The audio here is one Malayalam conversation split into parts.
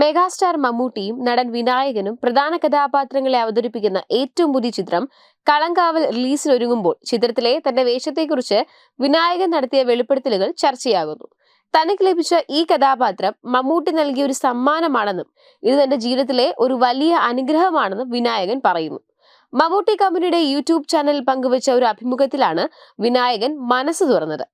മെഗാസ്റ്റാർ മമ്മൂട്ടിയും നടൻ വിനായകനും പ്രധാന കഥാപാത്രങ്ങളെ അവതരിപ്പിക്കുന്ന ഏറ്റവും പുതിയ ചിത്രം കളങ്കാവൽ റിലീസിനൊരുങ്ങുമ്പോൾ ചിത്രത്തിലെ തന്റെ വേഷത്തെക്കുറിച്ച് വിനായകൻ നടത്തിയ വെളിപ്പെടുത്തലുകൾ ചർച്ചയാകുന്നു. തനിക്ക് ലഭിച്ച ഈ കഥാപാത്രം മമ്മൂട്ടി നൽകിയ ഒരു സമ്മാനമാണെന്നും ഇത് തന്റെ ജീവിതത്തിലെ ഒരു വലിയ അനുഗ്രഹമാണെന്നും വിനായകൻ പറയുന്നു. മമ്മൂട്ടി കമ്പനിയുടെ യൂട്യൂബ് ചാനലിൽ പങ്കുവച്ച ഒരു അഭിമുഖത്തിലാണ് വിനായകൻ മനസ്സ് തുറന്നത്.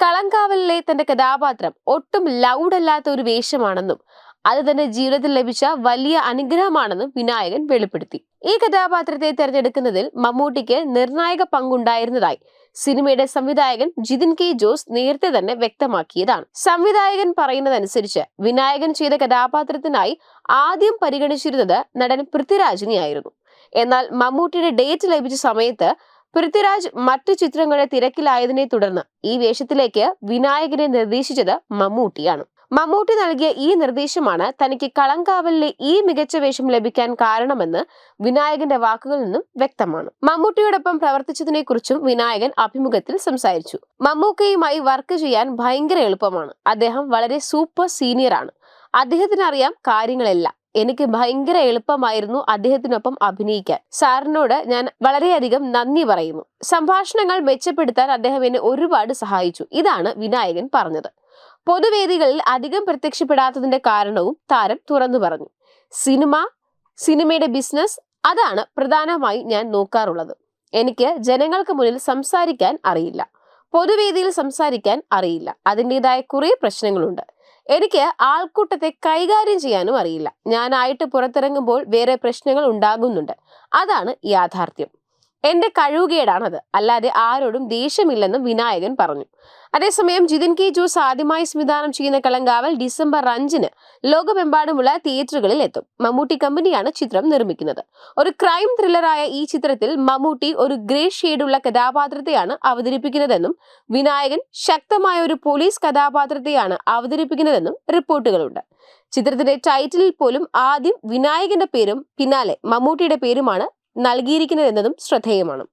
കളങ്കാവലിലെ തന്റെ കഥാപാത്രം ഒട്ടും ലൗഡ് അല്ലാത്ത ഒരു വേഷമാണെന്നും അത് തന്റെ ജീവിതത്തിൽ ലഭിച്ച വലിയ അനുഗ്രഹമാണെന്നും വിനായകൻ വെളിപ്പെടുത്തി. ഈ കഥാപാത്രത്തെ തിരഞ്ഞെടുക്കുന്നതിൽ മമ്മൂട്ടിക്ക് നിർണായക പങ്കുണ്ടായിരുന്നതായി സിനിമയുടെ സംവിധായകൻ ജിതിൻ കെ ജോസ് നേരത്തെ തന്നെ വ്യക്തമാക്കിയതാണ്. സംവിധായകൻ പറയുന്നതനുസരിച്ച് വിനായകൻ ചെയ്ത കഥാപാത്രത്തിനായി ആദ്യം പരിഗണിച്ചിരുന്നത് നടൻ പൃഥ്വിരാജിനെയായിരുന്നു എന്നാൽ മമ്മൂട്ടിയുടെ ഡേറ്റ് ലഭിച്ച സമയത്ത് പൃഥ്വിരാജ് മറ്റു ചിത്രങ്ങളുടെ തിരക്കിലായതിനെ തുടർന്ന് ഈ വേഷത്തിലേക്ക് വിനായകനെ നിർദ്ദേശിച്ചത് മമ്മൂട്ടിയാണ്. മമ്മൂട്ടി നൽകിയ ഈ നിർദ്ദേശമാണ് തനിക്ക് കളങ്കാവലിലെ ഈ മികച്ച വേഷം ലഭിക്കാൻ കാരണമെന്ന് വിനായകന്റെ വാക്കുകളിൽ നിന്നും വ്യക്തമാണ്. മമ്മൂട്ടിയോടൊപ്പം പ്രവർത്തിച്ചതിനെ കുറിച്ചും വിനായകൻ അഭിമുഖത്തിൽ സംസാരിച്ചു. മമ്മൂക്കയുമായി വർക്ക് ചെയ്യാൻ ഭയങ്കര എളുപ്പമാണ്. അദ്ദേഹം വളരെ സൂപ്പർ സീനിയർ ആണ്. അദ്ദേഹത്തിന് അറിയാം കാര്യങ്ങളെല്ലാം. എനിക്ക് ഭയങ്കര എളുപ്പമായിരുന്നു അദ്ദേഹത്തിനൊപ്പം അഭിനയിക്കാൻ. സാറിനോട് ഞാൻ വളരെയധികം നന്ദി പറയുന്നു. സംഭാഷണങ്ങൾ മെച്ചപ്പെടുത്താൻ അദ്ദേഹം എന്നെ ഒരുപാട് സഹായിച്ചു. ഇതാണ് വിനായകൻ പറഞ്ഞത്. പൊതുവേദികളിൽ അധികം പ്രത്യക്ഷപ്പെടാത്തതിന്റെ കാരണവും താരം തുറന്നു പറഞ്ഞു. സിനിമ സിനിമയുടെ ബിസിനസ് അതാണ് പ്രധാനമായി ഞാൻ നോക്കാറുള്ളത്. എനിക്ക് ജനങ്ങൾക്ക് മുന്നിൽ സംസാരിക്കാൻ അറിയില്ല. പൊതുവേദിയിൽ സംസാരിക്കാൻ അറിയില്ല. അതിന്റെതായ കുറേ പ്രശ്നങ്ങളുണ്ട്. എനിക്ക് ആൾക്കൂട്ടത്തെ കൈകാര്യം ചെയ്യാനും അറിയില്ല. ഞാനായിട്ട് പുറത്തിറങ്ങുമ്പോൾ വേറെ പ്രശ്നങ്ങൾ ഉണ്ടാകുന്നുണ്ട്. അതാണ് യാഥാർത്ഥ്യം. എന്റെ കഴിവുകേടാണത് അല്ലാതെ ആരോടും ദേഷ്യമില്ലെന്നും വിനായകൻ പറഞ്ഞു. അതേസമയം ജിതിൻ കെ ജോസ് ആദ്യമായി സംവിധാനം ചെയ്യുന്ന കളങ്കാവൽ ഡിസംബർ അഞ്ചിന് ലോകമെമ്പാടുമുള്ള തിയേറ്ററുകളിൽ എത്തും. മമ്മൂട്ടി കമ്പനിയാണ് ചിത്രം നിർമ്മിക്കുന്നത്. ഒരു ക്രൈം ത്രില്ലറായ ഈ ചിത്രത്തിൽ മമ്മൂട്ടി ഒരു ഗ്രേ ഷെയ്ഡുള്ള കഥാപാത്രത്തെയാണ് അവതരിപ്പിക്കുന്നതെന്നും വിനായകൻ ശക്തമായ ഒരു പോലീസ് കഥാപാത്രത്തെയാണ് അവതരിപ്പിക്കുന്നതെന്നും റിപ്പോർട്ടുകളുണ്ട്. ചിത്രത്തിന്റെ ടൈറ്റിലിൽ പോലും ആദ്യം വിനായകന്റെ പേരും പിന്നാലെ മമ്മൂട്ടിയുടെ പേരുമാണ് നൽകിയിരിക്കുന്നതെന്നതും ശ്രദ്ധേയമാണ്.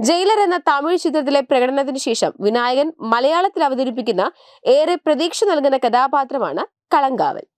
ജയിലർ എന്ന തമിഴ് ചിത്രത്തിലെ പ്രകടനത്തിന് ശേഷം വിനായകൻ മലയാളത്തിൽ അവതരിപ്പിക്കുന്ന ഏറെ പ്രതീക്ഷ നൽകുന്ന കഥാപാത്രമാണ് കളങ്കാവൽ.